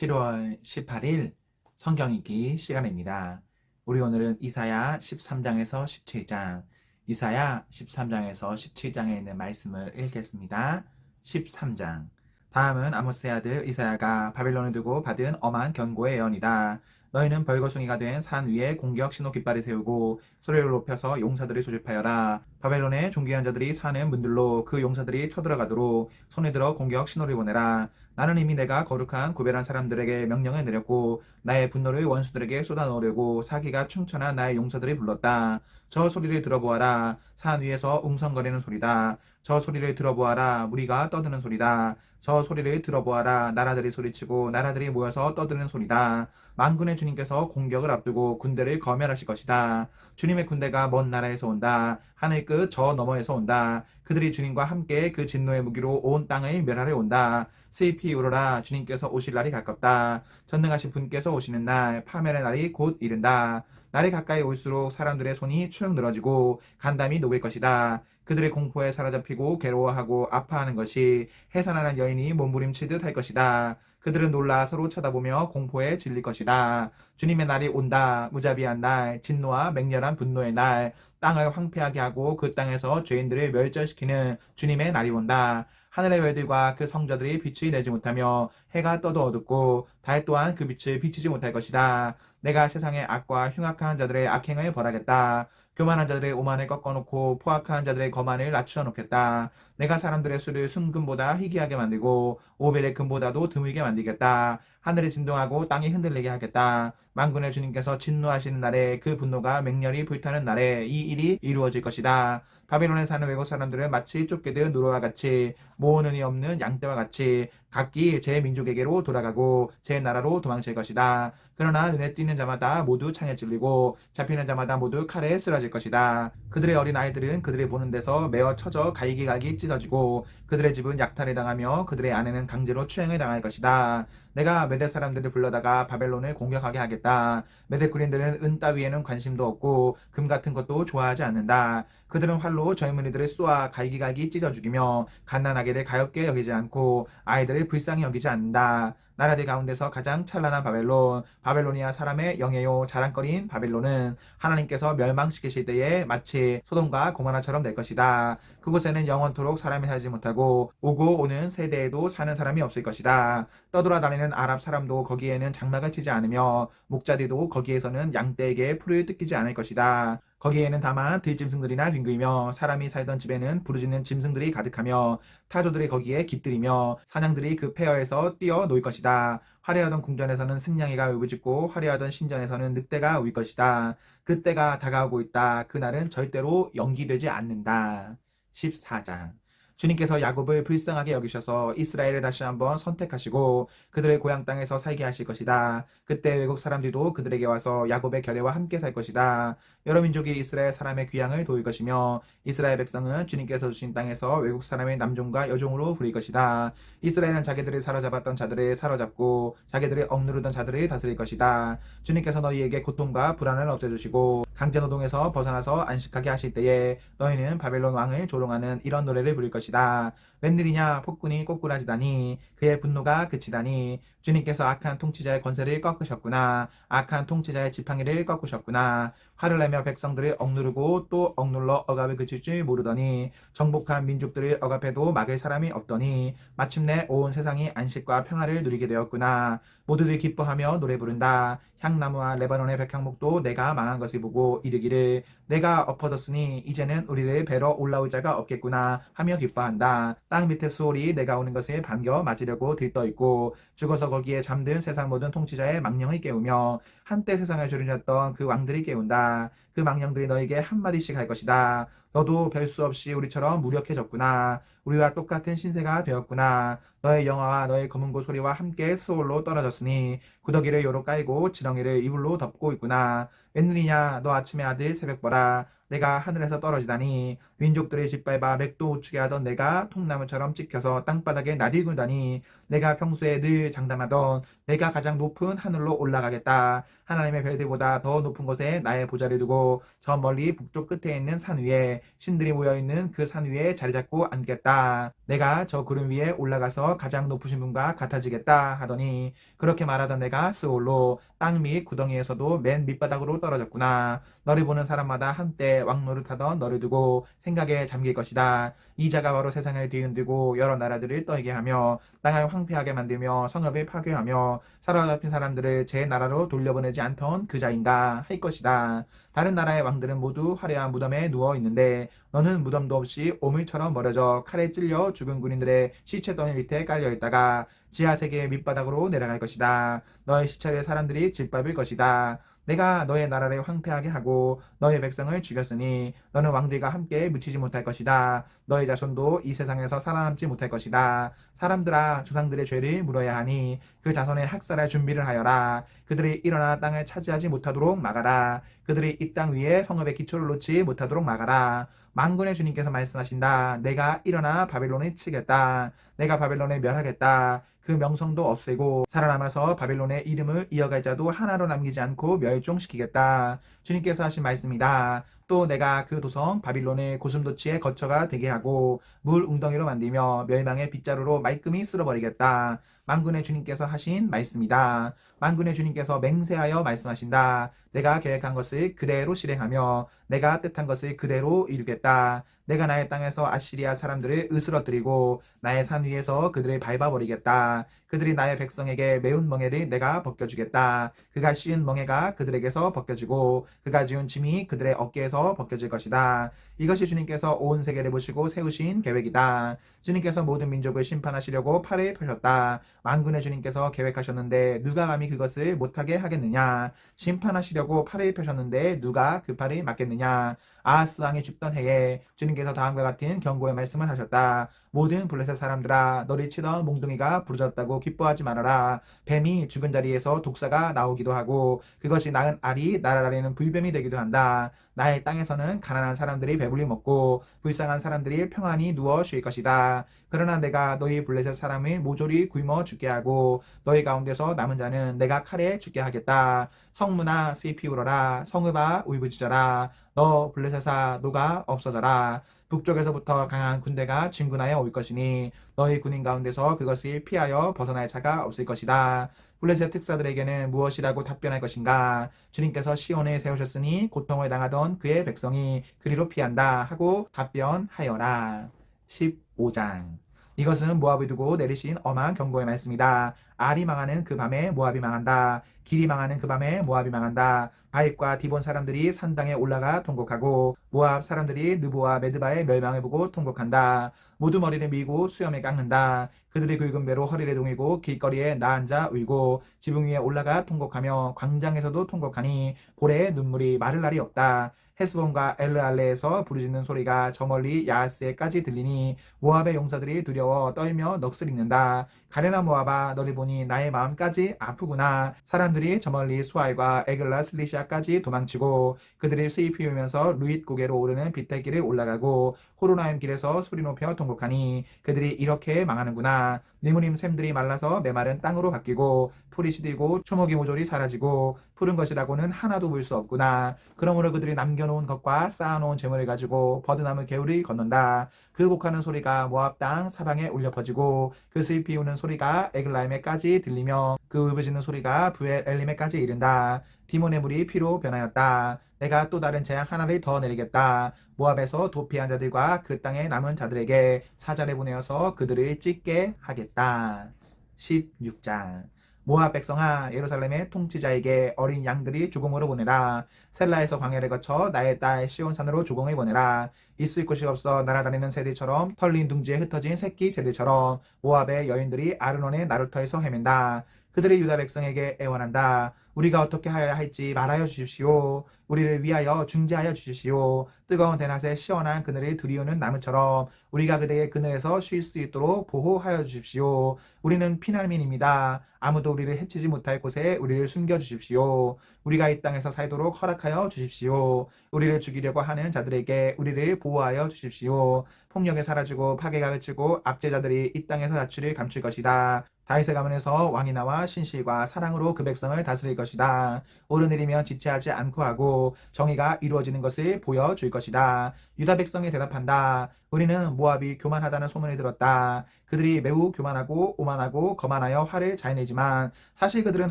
7월 18일 성경 읽기 시간입니다. 우리 오늘은 이사야 13장에서 17장, 이사야 13장에서 17장에 있는 말씀을 읽겠습니다. 13장. 다음은 아모스의 아들 이사야가 바벨론을 두고 받은 엄한 경고의 예언이다. 너희는 벌거숭이가 된 산 위에 공격 신호 깃발을 세우고 소리를 높여서 용사들을 조집하여라. 바벨론의 존귀한 자들이 사는 문들로 그 용사들이 쳐들어가도록 손에 들어 공격 신호를 보내라. 나는 이미 내가 거룩한 구별한 사람들에게 명령을 내렸고 나의 분노를 원수들에게 쏟아넣으려고 사기가 충천한 나의 용사들이 불렀다. 저 소리를 들어보아라. 산 위에서 웅성거리는 소리다. 저 소리를 들어보아라. 무리가 떠드는 소리다. 저 소리를 들어보아라. 나라들이 소리치고 나라들이 모여서 떠드는 소리다. 만군의 주님께서 공격을 앞두고 군대를 거멸하실 것이다. 주님의 군대가 먼 나라에서 온다. 하늘 끝 저 너머에서 온다. 그들이 주님과 함께 그 진노의 무기로 온 땅을 멸하려 온다. 슬피 울어라. 주님께서 오실 날이 가깝다. 전능하신 분께서 오시는 날, 파멸의 날이 곧 이른다. 날이 가까이 올수록 사람들의 손이 축 늘어지고 간담이 녹을 것이다. 그들의 공포에 사로잡히고 괴로워하고 아파하는 것이 해산하는 여인 이 몸부림치듯 할 것이다. 그들은 놀라 서로 쳐다보며 공포에 질릴 것이다. 주님의 날이 온다. 무자비한 날, 진노와 맹렬한 분노의 날, 땅을 황폐하게 하고 그 땅에서 죄인들을 멸절시키는 주님의 날이 온다. 하늘의 별들과 그 성자들이 빛을 내지 못하며 해가 떠도 어둡고 달 또한 그 빛을 비치지 못할 것이다. 내가 세상의 악과 흉악한 자들의 악행을 벌하겠다. 교만한 자들의 오만을 꺾어놓고 포악한 자들의 거만을 낮추어 놓겠다. 내가 사람들의 수를 순금보다 희귀하게 만들고 오벨의 금보다도 드물게 만들겠다. 하늘이 진동하고 땅이 흔들리게 하겠다. 만군의 주님께서 진노하시는 날에 그 분노가 맹렬히 불타는 날에 이 일이 이루어질 것이다. 바빌론에 사는 외국 사람들은 마치 쫓기듯 누로와 같이 모으는 이 없는 양떼와 같이 각기 제 민족에게로 돌아가고 제 나라로 도망칠 것이다. 그러나 눈에 띄는 자마다 모두 창에 찔리고 잡히는 자마다 모두 칼에 쓰러질 것이다. 그들의 어린 아이들은 그들이 보는 데서 매어 쳐져 갈기갈기 찢어지고 그들의 집은 약탈을 당하며 그들의 아내는 강제로 추행을 당할 것이다. 내가 메대 사람들을 불러다가 바벨론을 공격하게 하겠다. 메대 군인들은 은 따위에는 관심도 없고 금 같은 것도 좋아하지 않는다. 그들은 활로 젊은이들을 쏘아 갈기갈기 찢어 죽이며 갓난아기를 가엽게 여기지 않고 아이들을 불쌍히 여기지 않는다. 나라들 가운데서 가장 찬란한 바벨론, 바벨로니아 사람의 영예요 자랑거리인 바벨론은 하나님께서 멸망시키실 때에 마치 소돔과 고모라처럼 될 것이다. 그곳에는 영원토록 사람이 살지 못하고 오고 오는 세대에도 사는 사람이 없을 것이다. 떠돌아다니는 아랍 사람도 거기에는 장막을 치지 않으며 목자들도 거기에서는 양떼에게 풀을 뜯기지 않을 것이다. 거기에는 다만 들짐승들이나 뒹구이며 사람이 살던 집에는 부르짖는 짐승들이 가득하며 타조들이 거기에 깃들이며 사냥들이 그 폐허에서 뛰어 놀 것이다. 화려하던 궁전에서는 승냥이가 울부짖고 화려하던 신전에서는 늑대가 울 것이다. 그때가 다가오고 있다. 그날은 절대로 연기되지 않는다. 14장 주님께서 야곱을 불쌍하게 여기셔서 이스라엘을 다시 한번 선택하시고 그들의 고향 땅에서 살게 하실 것이다. 그때 외국 사람들도 그들에게 와서 야곱의 결례와 함께 살 것이다. 여러 민족이 이스라엘 사람의 귀향을 도울 것이며 이스라엘 백성은 주님께서 주신 땅에서 외국 사람의 남종과 여종으로 부릴 것이다. 이스라엘은 자기들을 사로잡았던 자들을 사로잡고 자기들을 억누르던 자들을 다스릴 것이다. 주님께서 너희에게 고통과 불안을 없애주시고 강제노동에서 벗어나서 안식하게 하실 때에 너희는 바벨론 왕을 조롱하는 이런 노래를 부를 것이다. 웬일이냐? 폭군이 꼬꾸라지다니 그의 분노가 그치다니 주님께서 악한 통치자의 권세를 꺾으셨구나. 악한 통치자의 지팡이를 꺾으셨구나. 화를 내며 백성들을 억누르고 또 억눌러 억압을 그칠 줄 모르더니 정복한 민족들을 억압해도 막을 사람이 없더니 마침내 온 세상이 안식과 평화를 누리게 되었구나. 모두들 기뻐하며 노래 부른다. 향나무와 레바논의 백향목도 내가 망한 것을 보고 이르기를 내가 엎어졌으니 이제는 우리를 뵈러 올라올 자가 없겠구나 하며 기뻐한다 땅 밑에 수월이 내가 오는 것을 반겨 맞으려고 들떠 있고 죽어서 거기에 잠든 세상 모든 통치자의 망령을 깨우며 한때 세상을 주름잡던 그 왕들이 깨운다. 그 망령들이 너에게 한마디씩 할 것이다. 너도 별 수 없이 우리처럼 무력해졌구나. 우리와 똑같은 신세가 되었구나. 너의 영화와 너의 검은 고 소리와 함께 수월로 떨어졌으니 구더기를 요로 깔고 지렁이를 이불로 덮고 있구나. 웬일이냐 너 아침의 아들 새벽 보라. 내가 하늘에서 떨어지다니 민족들의 짓밟아 맥도 못 추게 하던 내가 통나무처럼 찍혀서 땅바닥에 나디군다니 내가 평소에 늘 장담하던 내가 가장 높은 하늘로 올라가겠다 하나님의 별들보다 더 높은 곳에 나의 보좌를 두고 저 멀리 북쪽 끝에 있는 산 위에 신들이 모여 있는 그 산 위에 자리 잡고 앉겠다 내가 저 구름 위에 올라가서 가장 높으신 분과 같아지겠다 하더니 그렇게 말하던 내가 스올로 땅및 구덩이에서도 맨 밑바닥으로 떨어졌구나. 너를 보는 사람마다 한때 왕노를 타던 너를 두고 생 각에 잠길 것이다. 이 자가 바로 세상을 뒤흔들고 여러 나라들을 떠이게 하며 땅을 황폐하게 만들며 성읍을 파괴하며 사로잡힌 사람들을 제 나라로 돌려보내지 않던 그 자인가 할 것이다. 다른 나라의 왕들은 모두 화려한 무덤에 누워 있는데 너는 무덤도 없이 오물처럼 멀어져 칼에 찔려 죽은 군인들의 시체 더미 밑에 깔려 있다가 지하 세계의 밑바닥으로 내려갈 것이다. 너의 시체를 사람들이 짓밟을 것이다. 내가 너의 나라를 황폐하게 하고 너의 백성을 죽였으니 너는 왕들과 함께 묻히지 못할 것이다. 너의 자손도 이 세상에서 살아남지 못할 것이다. 사람들아 조상들의 죄를 물어야 하니 그 자손의 학살할 준비를 하여라. 그들이 일어나 땅을 차지하지 못하도록 막아라. 그들이 이 땅 위에 성읍의 기초를 놓지 못하도록 막아라. 만군의 주님께서 말씀하신다. 내가 일어나 바벨론을 치겠다. 내가 바벨론을 멸하겠다. 그 명성도 없애고 살아남아서 바벨론의 이름을 이어갈 자도 하나로 남기지 않고 멸종시키겠다. 주님께서 하신 말씀이다. 또 내가 그 도성 바빌론의 고슴도치의 거처가 되게 하고 물 웅덩이로 만들며 멸망의 빗자루로 말끔히 쓸어버리겠다. 만군의 주님께서 하신 말씀이다. 만군의 주님께서 맹세하여 말씀하신다. 내가 계획한 것을 그대로 실행하며 내가 뜻한 것을 그대로 이루겠다. 내가 나의 땅에서 아시리아 사람들을 으스러뜨리고 나의 산 위에서 그들을 밟아버리겠다. 그들이 나의 백성에게 매운 멍에를 내가 벗겨주겠다. 그가 씌운 멍에가 그들에게서 벗겨지고 그가 지은 짐이 그들의 어깨에서 벗겨질 것이다. 이것이 주님께서 온 세계를 보시고 세우신 계획이다. 주님께서 모든 민족을 심판하시려고 팔을 펴셨다. 만군의 주님께서 계획하셨는데 누가 감히 그것을 못하게 하겠느냐? 심판하시려고 팔을 펴셨는데 누가 그 팔을 막겠느냐? 아하스 왕이 죽던 해에 주님께서 다음과 같은 경고의 말씀을 하셨다. 모든 블레셋 사람들아 너를 치던 몽둥이가 부러졌다고 기뻐하지 말아라. 뱀이 죽은 자리에서 독사가 나오기도 하고 그것이 낳은 알이 날아다니는 불뱀이 되기도 한다. 나의 땅에서는 가난한 사람들이 배불리 먹고 불쌍한 사람들이 평안히 누워 쉴 것이다. 그러나 내가 너희 블레셋 사람을 모조리 굶어 죽게 하고 너희 가운데서 남은 자는 내가 칼에 죽게 하겠다. 성문아 슬피 울어라. 성읍아 울부짖어라. 너 블레셋아 노가 없어져라. 북쪽에서부터 강한 군대가 진군하여 올 것이니 너희 군인 가운데서 그것을 피하여 벗어날 자가 없을 것이다. 블레셋 특사들에게는 무엇이라고 답변할 것인가? 주님께서 시온을 세우셨으니 고통을 당하던 그의 백성이 그리로 피한다 하고 답변하여라. 15장 이것은 모압을 두고 내리신 엄한 경고의 말씀이다. 알이 망하는 그 밤에 모압이 망한다. 길이 망하는 그 밤에 모압이 망한다. 바입과 디본 사람들이 산당에 올라가 통곡하고 모압 사람들이 느보와 메드바의 멸망을 보고 통곡한다. 모두 머리를 밀고 수염에 깎는다. 그들이 굵은 배로 허리를 동이고 길거리에 나앉아 울고 지붕 위에 올라가 통곡하며 광장에서도 통곡하니 고래의 눈물이 마를 날이 없다. 헤스본과 엘르알레에서 부르짖는 소리가 저 멀리 야하스에까지 들리니 모압의 용사들이 두려워 떨며 넋을 잃는다. 가레나 모압아 너를 보니 나의 마음까지 아프구나. 사람들이 저 멀리 수알과 에글라 슬리시아까지 도망치고 그들이 수입 피우면서 루잇 고개로 오르는 비탈길을 올라가고 호로나임 길에서 소리 높여 통곡하니 그들이 이렇게 망하는구나. 니무림 샘들이 말라서 메마른 땅으로 바뀌고 풀이 시들고 초목이 모조리 사라지고 푸른 것이라고는 하나도 볼 수 없구나. 그러므로 그들이 남겨놓은 것과 쌓아놓은 재물을 가지고 버드나무 개울을 건넌다. 그 곡하는 소리가 모압 땅 사방에 울려 퍼지고 그 슬피 우는 소리가 에글라임에까지 들리며 그 울부짖는 소리가 부엘 엘림에까지 이른다. 디몬의 물이 피로 변하였다. 내가 또 다른 재앙 하나를 더 내리겠다. 모압에서 도피한 자들과 그 땅에 남은 자들에게 사자를 보내어서 그들을 찢게 하겠다. 16장 모압 백성아 예루살렘의 통치자에게 어린 양들이 조공으로 보내라 셀라에서 광야를 거쳐 나의 딸 시온산으로 조공을 보내라 있을 곳이 없어 날아다니는 새들처럼 털린 둥지에 흩어진 새끼 새들처럼 모압의 여인들이 아르논의 나루터에서 헤맨다. 그들이 유다 백성에게 애원한다. 우리가 어떻게 하여야 할지 말하여 주십시오. 우리를 위하여 중재하여 주십시오. 뜨거운 대낮에 시원한 그늘을 들이우는 나무처럼 우리가 그대의 그늘에서 쉴 수 있도록 보호하여 주십시오. 우리는 피난민입니다. 아무도 우리를 해치지 못할 곳에 우리를 숨겨 주십시오. 우리가 이 땅에서 살도록 허락하여 주십시오. 우리를 죽이려고 하는 자들에게 우리를 보호하여 주십시오. 폭력에 사라지고 파괴가 그치고 압제자들이 이 땅에서 자취를 감출 것이다. 다윗의 가문에서 왕이 나와 신실과 사랑으로 그 백성을 다스릴 것이다. 오르내리면 지체하지 않고 하고 정의가 이루어지는 것을 보여줄 것이다. 유다 백성이 대답한다. 우리는 모압이 교만하다는 소문을 들었다. 그들이 매우 교만하고 오만하고 거만하여 화를 잘 내지만 사실 그들은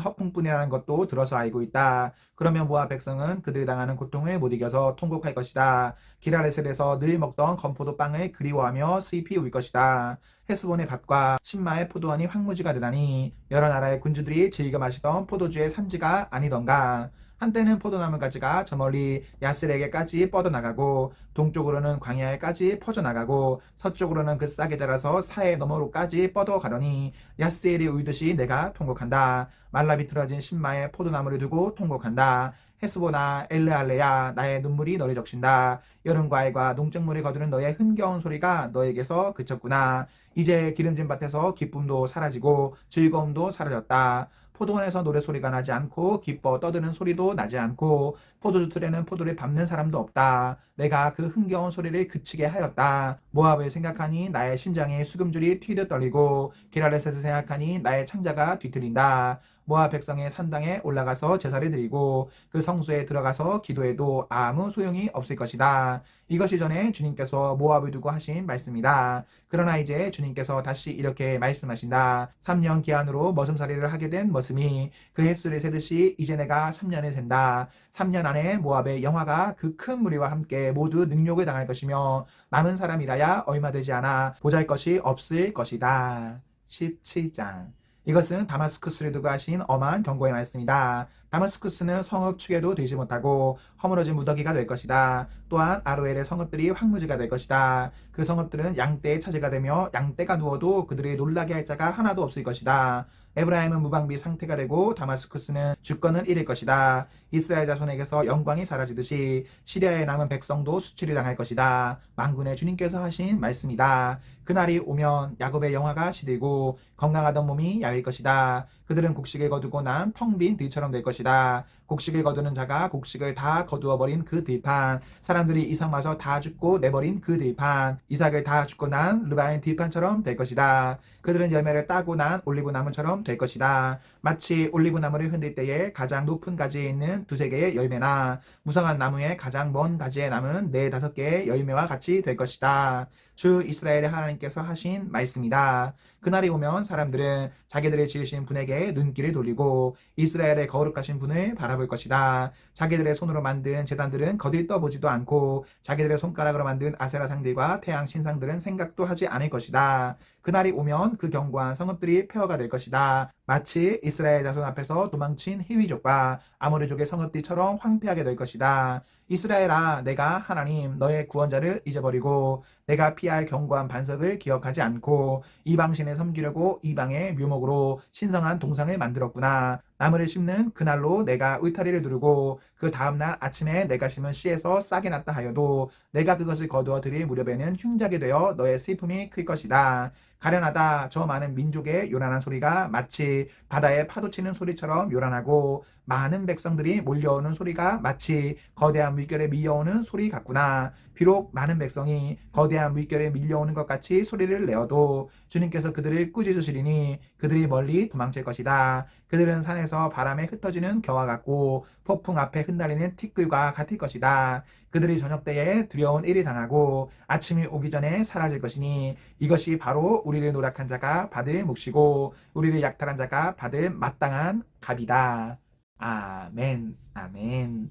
허풍뿐이라는 것도 들어서 알고 있다. 그러면 모압 백성은 그들이 당하는 고통을 못 이겨서 통곡할 것이다. 기라레셀에서 늘 먹던 건포도 빵을 그리워하며 슬피 울 것이다. 헤스본의 밭과 신마의 포도원이 황무지가 되다니 여러 나라의 군주들이 즐겨 마시던 포도주의 산지가 아니던가. 한때는 포도나무 가지가 저 멀리 야스에게까지 뻗어나가고 동쪽으로는 광야에까지 퍼져나가고 서쪽으로는 그 싹에 자라서 사해 너머로까지 뻗어가더니 야스엘이 울듯이 내가 통곡한다. 말라 비틀어진 신마의 포도나무를 두고 통곡한다. 헤스보나 엘르알레야 나의 눈물이 너를 적신다. 여름 과일과 농작물을 거두는 너의 흥겨운 소리가 너에게서 그쳤구나. 이제 기름진 밭에서 기쁨도 사라지고 즐거움도 사라졌다. 포도원에서 노래소리가 나지 않고 기뻐 떠드는 소리도 나지 않고 포도주 틀에는 포도를 밟는 사람도 없다. 내가 그 흥겨운 소리를 그치게 하였다. 모압을 생각하니 나의 심장이 수금줄이 튀듯 떨리고 기라레셋을 생각하니 나의 창자가 뒤틀린다. 모압 백성의 산당에 올라가서 제사를 드리고 그 성소에 들어가서 기도해도 아무 소용이 없을 것이다. 이것이 전에 주님께서 모압을 두고 하신 말씀이다. 그러나 이제 주님께서 다시 이렇게 말씀하신다. 3년 기한으로 머슴살이를 하게 된 머슴이 그 횟수를 세듯이 이제 내가 3년을 센다. 3년 안에 모압의 영화가 그 큰 무리와 함께 모두 능욕을 당할 것이며 남은 사람이라야 얼마 되지 않아 보잘 것이 없을 것이다. 17장 이것은 다마스쿠스를 두고 하신 엄한 경고의 말씀이다. 다마스쿠스는 성읍 축에도 되지 못하고 허물어진 무더기가 될 것이다. 또한 아로엘의 성읍들이 황무지가 될 것이다. 그 성읍들은 양떼의 차지가 되며 양떼가 누워도 그들이 놀라게 할 자가 하나도 없을 것이다. 에브라임은 무방비 상태가 되고 다마스쿠스는 주권을 잃을 것이다. 이스라엘 자손에게서 영광이 사라지듯이 시리아에 남은 백성도 수치를 당할 것이다. 만군의 주님께서 하신 말씀이다. 그날이 오면 야곱의 영화가 시들고 건강하던 몸이 야일 것이다. 그들은 곡식을 거두고 난 텅 빈 들처럼 될 것이다. 곡식을 거두는 자가 곡식을 다 거두어 버린 그 들판, 사람들이 이삭 마저 다 죽고 내버린 그 들판, 이삭을 다 죽고 난 르바인 들판처럼 될 것이다. 그들은 열매를 따고 난 올리브 나무처럼 될 것이다. 마치 올리브 나무를 흔들 때에 가장 높은 가지에 있는 두세 개의 열매나 무성한 나무의 가장 먼 가지에 남은 네 다섯 개의 열매와 같이 될 것이다. 주 이스라엘의 하나님께서 하신 말씀이다. 그날이 오면 사람들은 자기들의 지으신 분에게 눈길을 돌리고 이스라엘의 거룩하신 분을 바라볼 것이다. 자기들의 손으로 만든 재단들은 거들떠보지도 않고 자기들의 손가락으로 만든 아세라 상들과 태양 신상들은 생각도 하지 않을 것이다. 그날이 오면 그 견고한 성읍들이 폐허가 될 것이다. 마치 이스라엘 자손 앞에서 도망친 히위족과 아모리족의 성읍들처럼 황폐하게 될 것이다. 이스라엘아, 내가 하나님 너의 구원자를 잊어버리고 내가 피할 견고한 반석을 기억하지 않고 이방신에 섬기려고 이방의 묘목으로 신성한 동상을 만들었구나. 나무를 심는 그날로 내가 울타리를 두르고 그 다음날 아침에 내가 심은 씨에서 싹이 났다 하여도 내가 그것을 거두어 들일 무렵에는 흉작이 되어 너의 슬픔이 클 것이다. 가련하다 저 많은 민족의 요란한 소리가 마치 바다에 파도치는 소리처럼 요란하고 많은 백성들이 몰려오는 소리가 마치 거대한 물결에 밀려오는 소리 같구나. 비록 많은 백성이 거대한 물결에 밀려오는 것 같이 소리를 내어도 주님께서 그들을 꾸짖으시리니 그들이 멀리 도망칠 것이다. 그들은 산에서 바람에 흩어지는 겨와 같고 폭풍 앞에 흩날리는 티끌과 같을 것이다. 그들이 저녁 때에 두려운 일이 당하고 아침이 오기 전에 사라질 것이니 이것이 바로 우리를 노력한 자가 받을 몫이고 우리를 약탈한 자가 받을 마땅한 값이다. 아멘, 아멘.